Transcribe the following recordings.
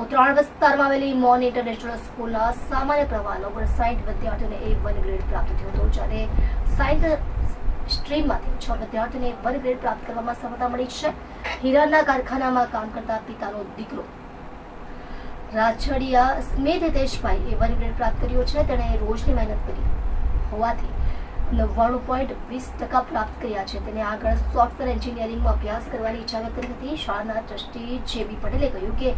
ઉત્તરાયણ વિસ્તારમાં આવેલી મોન ઇન્ટરનેશનલ સ્કૂલના સામાન્ય પ્રવાહનો સાઈઠ વિદ્યાર્થીઓને એ વન ગ્રેડ પ્રાપ્ત થયો હતો, જ્યારે સાયન્સ સ્ટ્રીમમાંથી છ વિદ્યાર્થીઓને વન ગ્રેડ પ્રાપ્ત કરવામાં સફળતા મળી છે. હીરાના કારખાનામાં કામ કરતા પિતાનો દીકરો Rajdiya Smit Hiteshbhai A one grade પ્રાપ્ત કર્યો છે, તેણે રોજની મહેનત કરી હોવાથી નવ્વાણું પોઈન્ટ વીસ ટકા પ્રાપ્ત કર્યા છે. તેને આગળ સોફ્ટવેર એન્જિનિયરિંગમાં અભ્યાસ કરવાની ઈચ્છા વ્યક્ત કરી હતી. શાળાના ટ્રસ્ટી જે બી પટેલે કહ્યું કે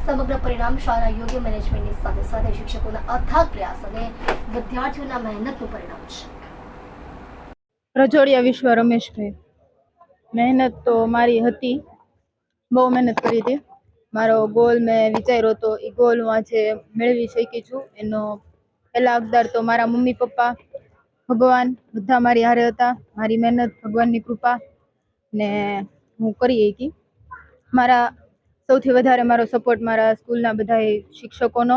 સમગ્ર પરિણામ શાળાના યોગ્ય મેનેજમેન્ટની સાથે સાથે શિક્ષકોના અથાગ પ્રયાસ અને વિદ્યાર્થીઓના મહેનતનું પરિણામ છે. રજોડિયા વિશ્વ રમેશભાઈ. મહેનત તો મારી હતી. બહુ મહેનત કરી હતી. મારો ગોલ મેં વિચાર્યો હતો. એ ગોલ હું આજે મેળવી શકી છું. એનો પહેલા અગદાર તો મારા મમ્મી પપ્પા ભગવાન બધા મારી હારે હતા. મારી મહેનત, ભગવાનની કૃપા ને હું કરી શકી મારા સૌથી વધારે મારો સપોર્ટ મારા સ્કૂલના બધા શિક્ષકોનો.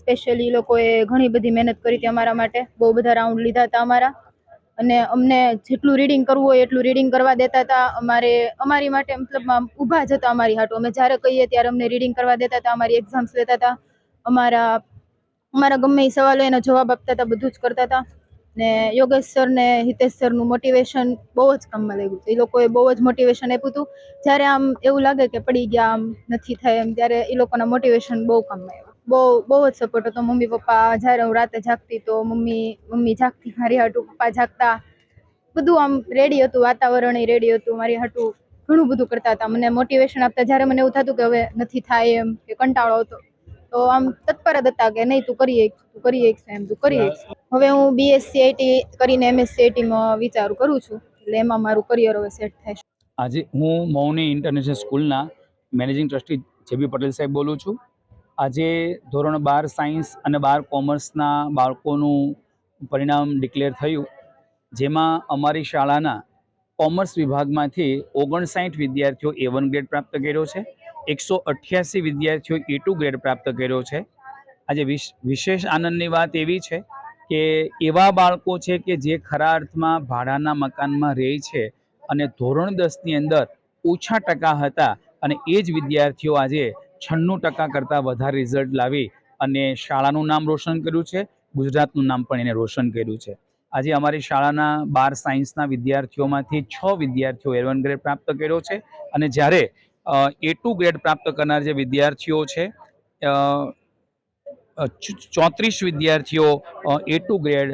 સ્પેશિયલી લોકોએ ઘણી બધી મહેનત કરી હતી અમારા માટે. બહુ બધા રાઉન્ડ લીધા હતા અમારા. અને અમને જેટલું રીડિંગ કરવું હોય એટલું રીડિંગ કરવા દેતા હતા. અમારે, અમારી માટે મતલબ ઊભા જ હતા અમારી હાટુ. અમે જ્યારે કહીએ ત્યારે અમને રીડિંગ કરવા દેતા હતા, અમારી એક્ઝામ્સ લેતા હતા. અમારા અમારા ગમે એ સવાલો એનો જવાબ આપતા હતા, બધું જ કરતા હતા. ને યોગેશ સર ને હિતેશ સરનું મોટિવેશન બહુ જ કામમાં લાગ્યું હતું. એ લોકોએ બહુ જ મોટિવેશન આપ્યું હતું. જ્યારે આમ એવું લાગે કે પડી ગયા, આમ નથી થાય એમ, ત્યારે એ લોકોના મોટિવેશન બહુ કામમાં આવ્યું બહુ બહુ જ સપોર્ટ હતો. મમ્મી, પપ્પા, જ્યારે હું રાતે જાગતી તો મમ્મી મમ્મી જાગતી, મારી હાટુ પપ્પા જાગતા. બધું આમ રેડી હતું, વાતાવરણ રેડી હતું. મારી હાટુ ઘણું બધું કરતા હતા. મને મોટિવેશન આપતા, જ્યારે મને એવું થતું કે હવે નથી થાય એમ, કે કંટાળો આવતો. તો આમ તત્પર જ હતા કે નહીં, તું કરી એક, તું કરી એક એમ, તું કરી એક હવે હું બીએસસી આઈટી કરીને એમએસસી આઈટીમાં વિચારું કરું છું, એટલે એમાં મારું કરિયર હવે સેટ થાય. આજે હું મૌની ઇન્ટરનેશનલ સ્કૂલના મેનેજિંગ ટ્રસ્ટી જેબી પટેલ સાહેબ બોલું છું. આજે ધોરણ બાર સાયન્સ અને બાર કોમર્સના બાળકોનું પરિણામ ડિક્લેર થયું, જેમાં અમારી શાળાના કોમર્સ વિભાગમાંથી ઓગણસાઠ વિદ્યાર્થીઓ એ વન ગ્રેડ પ્રાપ્ત કર્યો છે. એકસો અઠ્યાસી વિદ્યાર્થીઓ એ ટુ ગ્રેડ પ્રાપ્ત કર્યો છે. આજે વિશ- વિશેષ આનંદની વાત એવી છે કે એવા બાળકો છે કે જે ખરા અર્થમાં ભાડાના મકાનમાં રહે છે અને ધોરણ દસની અંદર ઓછા ટકા હતા અને એ જ વિદ્યાર્થીઓ આજે છન્નું ટકા કરતાં વધારે રિઝલ્ટ લાવી અને શાળાનું નામ રોશન કર્યું છે, ગુજરાતનું નામ પણ એને રોશન કર્યું છે. આજે અમારી શાળાના બાર સાયન્સના વિદ્યાર્થીઓમાંથી છ વિદ્યાર્થીઓ એરવન ગ્રેડ પ્રાપ્ત કર્યો છે અને જ્યારે એ ટુ ગ્રેડ પ્રાપ્ત કરનાર જે વિદ્યાર્થીઓ છે ચોત્રીસ વિદ્યાર્થીઓ એ ટુ ગ્રેડ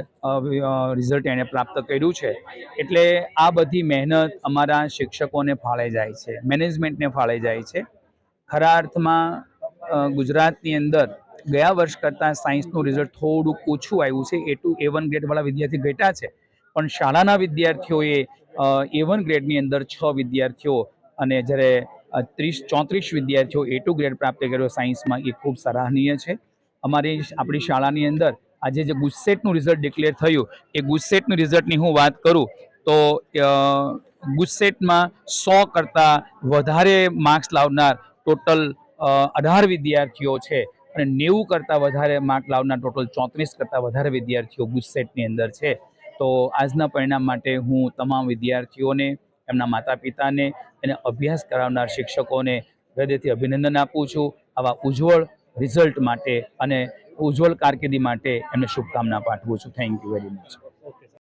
રિઝલ્ટ એણે પ્રાપ્ત કર્યું છે. એટલે આ બધી મહેનત અમારા શિક્ષકોને ફાળે જાય છે મેનેજમેન્ટને ફાળે જાય છે. ખરા અર્થમાં ગુજરાતની અંદર ગયા વર્ષ કરતાં સાયન્સનું રિઝલ્ટ થોડુંક ઓછું આવ્યું છે. એ ટુ એ વન ગ્રેડવાળા વિદ્યાર્થી ઘટ્યા છે. પણ શાળાના વિદ્યાર્થીઓએ એ વન ગ્રેડની અંદર છ વિદ્યાર્થીઓ અને જ્યારે ત્રીસ, ચોત્રીસ વિદ્યાર્થીઓ એ ટુ ગ્રેડ પ્રાપ્ત કર્યો. સાયન્સમાં એ ખૂબ સરાહનીય છે. અમારી આપણી શાળાની અંદર આજે જે ગુસ્સેટનું રિઝલ્ટ ડિક્લેર થયું, એ ગુસ્સેટનું રિઝલ્ટની હું વાત કરું, તો ગુસ્સેટમાં સો કરતાં વધારે માર્ક્સ લાવનાર ટોટલ અઢાર વિદ્યાર્થીઓ છે અને નેવું કરતાં વધારે માર્ક લાવનાર ટોટલ ચોત્રીસ કરતાં વધારે વિદ્યાર્થીઓ ગુસ્સેટની અંદર છે. તો આજના પરિણામ માટે હું તમામ વિદ્યાર્થીઓને એમના માતા પિતાને એને અભ્યાસ કરાવનાર શિક્ષકોને હૃદયથી અભિનંદન આપું છું. આવા ઉજ્જવળ રિઝલ્ટ માટે અને ઉજ્જવળ કારકિર્દી માટે એમને શુભકામના પાઠવું છું. Thank you very much